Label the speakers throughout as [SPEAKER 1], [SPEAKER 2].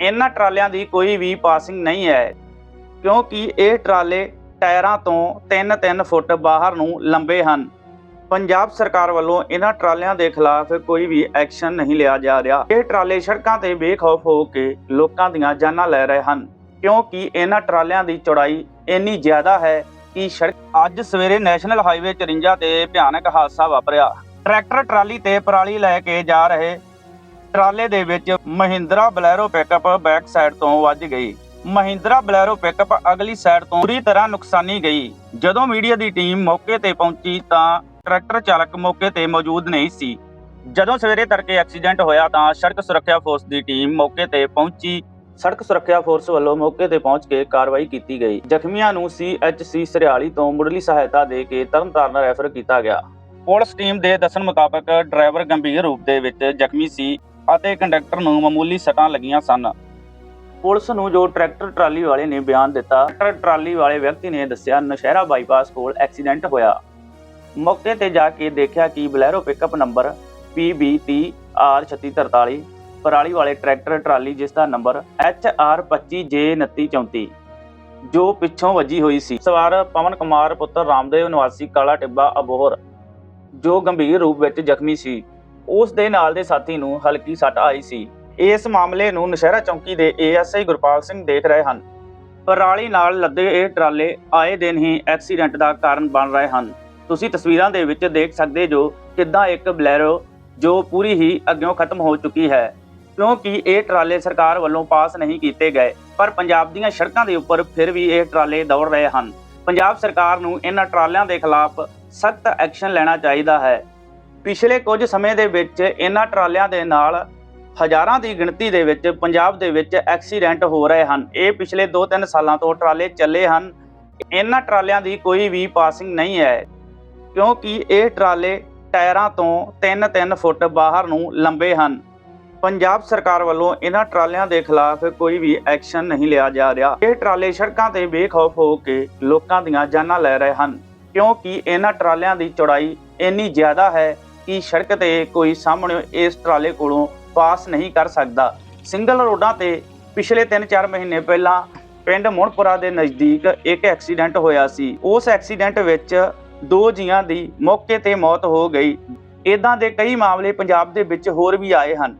[SPEAKER 1] ਇਹਨਾਂ ਟਰਾਲਿਆਂ ਦੀ ਕੋਈ ਵੀ ਪਾਸਿੰਗ ਨਹੀਂ ਹੈ, ਕਿਉਂਕਿ ਇਹ ਟਰਾਲੇ ਟਾਇਰਾਂ ਤੋਂ 3-3 ਫੁੱਟ ਬਾਹਰ ਨੂੰ ਲੰਬੇ ਹਨ। ਪੰਜਾਬ ਸਰਕਾਰ ਵੱਲੋਂ ਇਹਨਾਂ ਟਰਾਲਿਆਂ ਦੇ ਖਿਲਾਫ ਕੋਈ ਵੀ ਐਕਸ਼ਨ ਨਹੀਂ ਲਿਆ ਜਾ ਰਿਹਾ। ਇਹ ਟਰਾਲੇ ਸੜਕਾਂ ਤੇ ਬੇਖੌਫ ਹੋ ਕੇ ਲੋਕਾਂ ਦੀਆਂ ਜਾਨਾਂ ਲੈ ਰਹੇ ਹਨ, ਕਿਉਂਕਿ ਇਹਨਾਂ ਟਰਾਲਿਆਂ ਦੀ ਚੌੜਾਈ ਇੰਨੀ ਜ਼ਿਆਦਾ ਹੈ ਕਿ ਸੜਕ ਅੱਜ ਸਵੇਰੇ ਨੈਸ਼ਨਲ ਹਾਈਵੇ 54 ਤੇ ਭਿਆਨਕ ਹਾਦਸਾ ਵਾਪਰਿਆ। ਟਰੈਕਟਰ ਟਰਾਲੀ ਤੇ ਪਰਾਲੀ ਲੈ ਕੇ ਜਾ ਰਹੇ ਟਰਾਲੇ ਦੇ ਵਿੱਚ Mahindra Bolero pickup back side ਤੋਂ ਵੱਜ ਗਈ। ਮਹਿੰਦਰਾ ਬਲੈਰੋ ਪਿਕਅਪ ਅਗਲੀ ਸਾਈਡ ਤੋਂ ਪੂਰੀ ਤਰ੍ਹਾਂ ਨੁਕਸਾਨੀ ਗਈ। ਜਦੋਂ ਮੀਡੀਆ ਦੀ ਟੀਮ ਮੌਕੇ ਤੇ ਪਹੁੰਚੀ ਤਾਂ ਟਰੈਕਟਰ ਚਾਲਕ ਮੌਕੇ ਤੇ ਮੌਜੂਦ ਨਹੀਂ ਸੀ। ਜਦੋਂ ਸਵੇਰੇ ਤੜਕੇ ਐਕਸੀਡੈਂਟ ਹੋਇਆ ਤਾਂ ਸੜਕ ਸੁਰੱਖਿਆ ਫੋਰਸ ਦੀ ਟੀਮ ਮੌਕੇ ਤੇ ਪਹੁੰਚੀ। ਸੜਕ ਸੁਰੱਖਿਆ ਫੋਰਸ ਵੱਲੋਂ ਮੌਕੇ ਤੇ ਪਹੁੰਚ ਕੇ ਕਾਰਵਾਈ ਕੀਤੀ ਗਈ। ਜ਼ਖਮੀਆਂ ਨੂੰ ਸੀਐਚਸੀ ਸਰਿਆਲੀ ਤੋਂ ਮੁੱਢਲੀ ਸਹਾਇਤਾ ਦੇ ਕੇ ਤਰਨਤਾਰਨ ਰੈਫਰ ਕੀਤਾ ਗਿਆ। ਪੁਲਿਸ ਟੀਮ ਦੇ ਦੱਸਣ ਮੁਤਾਬਕ ਡਰਾਈਵਰ ਗੰਭੀਰ ਰੂਪ ਦੇ ਵਿੱਚ ਜ਼ਖਮੀ ਸੀ। ਅਤੇ ਕੰਡਕਟਰ ਨੂੰ ਮਾਮੂਲੀ ਸੱਟਾਂ ਲੱਗੀਆਂ ਸਨ। ਪੁਲਿਸ ਨੂੰ ਜੋ ਟਰੈਕਟਰ ਟਰਾਲੀ ਵਾਲੇ ਨੇ ਬਿਆਨ ਦਿੱਤਾ, ਟਰੈਕਟਰ ਟਰਾਲੀ ਵਾਲੇ ਵਿਅਕਤੀ ਨੇ ਦੱਸਿਆ, ਨਸ਼ਹਿਰਾ ਬਾਈਪਾਸ ਕੋਲ ਐਕਸੀਡੈਂਟ ਹੋਇਆ। ਮੌਕੇ ਤੇ ਜਾ ਕੇ ਦੇਖਿਆ ਕਿ ਬਲੈਰੋ ਪਿਕਅਪ ਨੰਬਰ PBTR3643 ਪਰਾਲੀ ਵਾਲੇ ਟਰੈਕਟਰ ਟਰਾਲੀ ਜਿਸ ਦਾ ਨੰਬਰ HR25J2934 ਜੋ ਪਿੱਛੋਂ ਵੱਜੀ ਹੋਈ ਸੀ। ਸਵਾਰ ਪਵਨ ਕੁਮਾਰ ਪੁੱਤਰ ਰਾਮਦੇਵ ਨਿਵਾਸੀ ਕਾਲਾ ਟਿੱਬਾ ਅਬੋਹਰ, ਜੋ ਗੰਭੀਰ ਰੂਪ ਵਿੱਚ ਜ਼ਖਮੀ ਸੀ। ਉਸ ਦੇ ਨਾਲ ਦੇ ਸਾਥੀ ਨੂੰ ਹਲਕੀ ਸੱਟ ਆਈ ਸੀ। ਇਸ ਮਾਮਲੇ ਨੂੰ ਨਸ਼ਹਿਰਾ ਚੌਂਕੀ ਦੇ ਏਐਸਆਈ ਗੁਰਪਾਲ ਸਿੰਘ ਦੇਖ ਰਹੇ ਹਨ। ਪਰਾਲੀ ਨਾਲ ਲੱਦੇ ਇਹ ਟਰਾਲੇ ਆਏ ਦਿਨ ਹੀ ਐਕਸੀਡੈਂਟ ਦਾ ਕਾਰਨ ਬਣ ਰਹੇ ਹਨ। ਤੁਸੀਂ ਤਸਵੀਰਾਂ ਦੇ ਵਿੱਚ ਦੇਖ ਸਕਦੇ ਜੋ ਕਿੱਦਾਂ ਇੱਕ ਬਲੈਰੋ ਜੋ ਪੂਰੀ ਹੀ ਅੱਗਿਓਂ ਖਤਮ ਹੋ ਚੁੱਕੀ ਹੈ। ਕਿਉਂਕਿ ਇਹ ਟਰਾਲੇ ਸਰਕਾਰ ਵੱਲੋਂ ਪਾਸ ਨਹੀਂ ਕੀਤੇ ਗਏ, ਪਰ ਪੰਜਾਬ ਦੀਆਂ ਸੜਕਾਂ ਦੇ ਉੱਪਰ ਫਿਰ ਵੀ ਇਹ ਟਰਾਲੇ ਦੌੜ ਰਹੇ ਹਨ। ਪੰਜਾਬ ਸਰਕਾਰ ਨੂੰ ਇਹਨਾਂ ਟਰਾਲਿਆਂ ਦੇ ਖਿਲਾਫ ਸਖਤ ਐਕਸ਼ਨ ਲੈਣਾ ਚਾਹੀਦਾ ਹੈ। ਪਿਛਲੇ ਕੁਝ ਸਮੇਂ ਦੇ ਵਿੱਚ ਇਹਨਾਂ ਟਰਾਲਿਆਂ ਦੇ ਨਾਲ ਹਜ਼ਾਰਾਂ ਦੀ ਗਿਣਤੀ ਦੇ ਵਿੱਚ ਪੰਜਾਬ ਦੇ ਵਿੱਚ ਐਕਸੀਡੈਂਟ ਹੋ ਰਹੇ ਹਨ। ਇਹ ਪਿਛਲੇ 2-3 ਸਾਲਾਂ ਤੋਂ ਟਰਾਲੇ ਚੱਲੇ ਹਨ। ਇਹਨਾਂ ਟਰਾਲਿਆਂ ਦੀ ਕੋਈ ਵੀ ਪਾਸਿੰਗ ਨਹੀਂ ਹੈ, ਕਿਉਂਕਿ ਇਹ ਟਰਾਲੇ ਟਾਇਰਾਂ ਤੋਂ 3-3 ਫੁੱਟ ਬਾਹਰ ਨੂੰ ਲੰਬੇ ਹਨ। ਪੰਜਾਬ ਸਰਕਾਰ ਵੱਲੋਂ ਇਹਨਾਂ ਟਰਾਲਿਆਂ ਦੇ ਖਿਲਾਫ ਕੋਈ ਵੀ ਐਕਸ਼ਨ ਨਹੀਂ ਲਿਆ ਜਾ ਰਿਹਾ। ਇਹ ਟਰਾਲੇ ਸੜਕਾਂ ਤੇ ਬੇਖੌਫ ਹੋ ਕੇ ਲੋਕਾਂ ਦੀਆਂ ਜਾਨਾਂ ਲੈ ਰਹੇ ਹਨ, ਕਿਉਂਕਿ ਇਹਨਾਂ ਟਰਾਲਿਆਂ ਦੀ ਚੌੜਾਈ ਇੰਨੀ ਜ਼ਿਆਦਾ ਹੈ ਕਿ ਸੜਕ ਤੇ ਕੋਈ ਸਾਹਮਣੇ ਇਸ ਟਰਾਲੇ ਕੋਲੋਂ ਪਾਸ ਨਹੀਂ ਕਰ ਸਕਦਾ। ਸਿੰਗਲ ਰੋਡਾਂ ਤੇ ਪਿਛਲੇ 3-4 ਮਹੀਨੇ ਪਹਿਲਾਂ ਪਿੰਡ ਮੁਣਪੁਰਾ ਦੇ ਨਜ਼ਦੀਕ ਇੱਕ ਐਕਸੀਡੈਂਟ ਹੋਇਆ ਸੀ। ਉਸ ਐਕਸੀਡੈਂਟ ਵਿੱਚ ਦੋ ਜੀਆਂ ਦੀ ਮੌਕੇ ਤੇ ਮੌਤ ਹੋ ਗਈ। ਇਦਾਂ ਦੇ ਕਈ ਮਾਮਲੇ ਪੰਜਾਬ ਦੇ ਵਿੱਚ ਹੋਰ ਵੀ ਆਏ ਹਨ।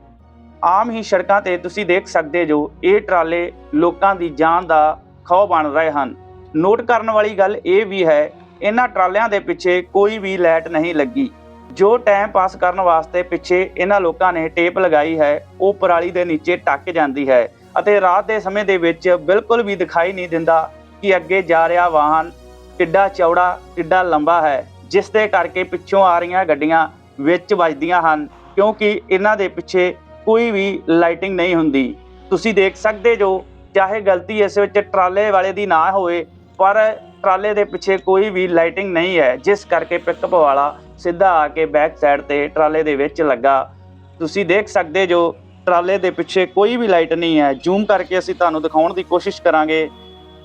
[SPEAKER 1] ਆਮ ਹੀ ਸੜਕਾਂ ਤੇ ਤੁਸੀਂ ਦੇਖ ਸਕਦੇ ਜੋ ਇਹ ਟਰਾਲੇ ਲੋਕਾਂ ਦੀ ਜਾਨ ਦਾ ਖੌ ਬਣ ਰਹੇ ਹਨ। ਨੋਟ ਕਰਨ ਵਾਲੀ ਗੱਲ ਇਹ ਵੀ ਹੈ, ਇਹਨਾਂ ਟਰਾਲਿਆਂ ਦੇ ਪਿੱਛੇ ਕੋਈ ਵੀ ਲਾਈਟ ਨਹੀਂ ਲੱਗੀ। ਜੋ ਟਾਈਮ ਪਾਸ ਕਰਨ ਵਾਸਤੇ ਪਿੱਛੇ ਇਹਨਾਂ ਲੋਕਾਂ ਨੇ ਟੇਪ ਲਗਾਈ ਹੈ, ਉਹ ਪਰਾਲੀ ਦੇ ਨੀਚੇ ਟੱਕ ਜਾਂਦੀ ਹੈ ਅਤੇ ਰਾਤ ਦੇ ਸਮੇਂ ਦੇ ਵਿੱਚ ਬਿਲਕੁਲ ਵੀ ਦਿਖਾਈ ਨਹੀਂ ਦਿੰਦਾ ਕਿ ਅੱਗੇ ਜਾ ਰਿਹਾ ਵਾਹਨ ਕਿੱਡਾ ਚੌੜਾ, ਕਿੱਡਾ ਲੰਬਾ ਹੈ, ਜਿਸ ਦੇ ਕਰਕੇ ਪਿੱਛੋਂ ਆ ਰਹੀਆਂ ਗੱਡੀਆਂ ਵਿੱਚ ਵੱਜਦੀਆਂ ਹਨ, ਕਿਉਂਕਿ ਇਹਨਾਂ ਦੇ ਪਿੱਛੇ ਕੋਈ ਵੀ ਲਾਈਟਿੰਗ ਨਹੀਂ ਹੁੰਦੀ। ਤੁਸੀਂ ਦੇਖ ਸਕਦੇ ਜੋ, ਚਾਹੇ ਗਲਤੀ ਇਸ ਵਿੱਚ ਟਰਾਲੇ ਵਾਲੇ ਦੀ ਨਾ ਹੋਵੇ, ਪਰ ਟਰਾਲੇ ਦੇ ਪਿੱਛੇ ਕੋਈ ਵੀ ਲਾਈਟਿੰਗ ਨਹੀਂ ਹੈ, ਜਿਸ ਕਰਕੇ ਪਿਕਅਪ ਵਾਲਾ ਸਿੱਧਾ ਆ ਕੇ ਬੈਕ ਸਾਈਡ ਤੇ ਟਰਾਲੇ ਦੇ ਵਿੱਚ ਲੱਗਾ। ਤੁਸੀਂ ਦੇਖ ਸਕਦੇ ਜੋ ਟਰਾਲੇ ਦੇ ਪਿੱਛੇ ਕੋਈ ਵੀ ਲਾਈਟ ਨਹੀਂ ਹੈ। ਜ਼ੂਮ ਕਰਕੇ ਅਸੀਂ ਤੁਹਾਨੂੰ ਦਿਖਾਉਣ ਦੀ ਕੋਸ਼ਿਸ਼ ਕਰਾਂਗੇ।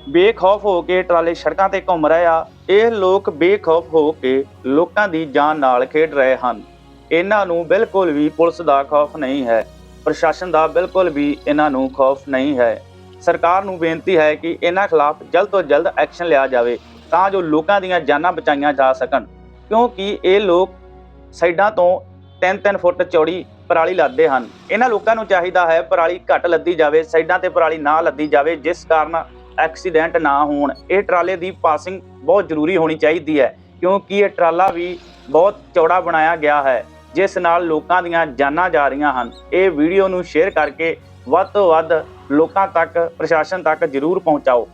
[SPEAKER 1] ਬੇਖੌਫ ਹੋ ਕੇ ਟਰਾਲੇ ਸੜਕਾਂ ਤੇ ਘੁੰਮ ਰਹੇ ਆ। ਇਹ ਲੋਕ ਬੇਖੌਫ ਹੋ ਕੇ ਲੋਕਾਂ ਦੀ ਜਾਨ ਨਾਲ ਖੇਡ ਰਹੇ ਹਨ। ਇਹਨਾਂ ਨੂੰ ਬਿਲਕੁਲ ਵੀ ਪੁਲਿਸ ਦਾ ਖੌਫ ਨਹੀਂ ਹੈ। ਪ੍ਰਸ਼ਾਸਨ ਦਾ ਬਿਲਕੁਲ ਵੀ ਇਹਨਾਂ ਨੂੰ ਖੌਫ ਨਹੀਂ ਹੈ। ਸਰਕਾਰ ਨੂੰ ਬੇਨਤੀ ਹੈ ਕਿ ਇਹਨਾਂ ਖਿਲਾਫ ਜਲਦ ਤੋਂ ਜਲਦ ਐਕਸ਼ਨ ਲਿਆ ਜਾਵੇ, ਤਾਂ ਜੋ ਲੋਕਾਂ ਦੀਆਂ ਜਾਨਾਂ ਬਚਾਈਆਂ ਜਾ ਸਕਣ। ਕਿਉਂਕਿ ਇਹ ਲੋਕ ਸਾਈਡਾਂ ਤੋਂ 3-3 ਫੁੱਟ ਚੌੜੀ ਪਰਾਲੀ ਲੱਦਦੇ ਹਨ। ਇਹਨਾਂ ਲੋਕਾਂ ਨੂੰ ਚਾਹੀਦਾ ਹੈ ਪਰਾਲੀ ਘੱਟ ਲੱਦੀ ਜਾਵੇ, ਸਾਈਡਾਂ ਤੇ ਪਰਾਲੀ ਨਾ ਲੱਦੀ ਜਾਵੇ, ਜਿਸ ਕਾਰਨ ਐਕਸੀਡੈਂਟ ਨਾ ਹੋਣ। ਇਹ ਟਰਾਲੇ ਦੀ ਪਾਸਿੰਗ ਬਹੁਤ ਜ਼ਰੂਰੀ ਹੋਣੀ ਚਾਹੀਦੀ ਹੈ, ਕਿਉਂਕਿ ਇਹ ਟਰਾਲਾ ਵੀ ਬਹੁਤ ਚੌੜਾ ਬਣਾਇਆ ਗਿਆ ਹੈ, ਜਿਸ ਨਾਲ ਲੋਕਾਂ ਦੀਆਂ ਜਾਨਾਂ ਜਾ ਰਹੀਆਂ ਹਨ। ਇਹ ਵੀਡੀਓ ਨੂੰ ਸ਼ੇਅਰ ਕਰਕੇ ਵੱਧ ਤੋਂ ਵੱਧ ਲੋਕਾਂ ਤੱਕ, ਪ੍ਰਸ਼ਾਸਨ ਤੱਕ ਜ਼ਰੂਰ ਪਹੁੰਚਾਓ।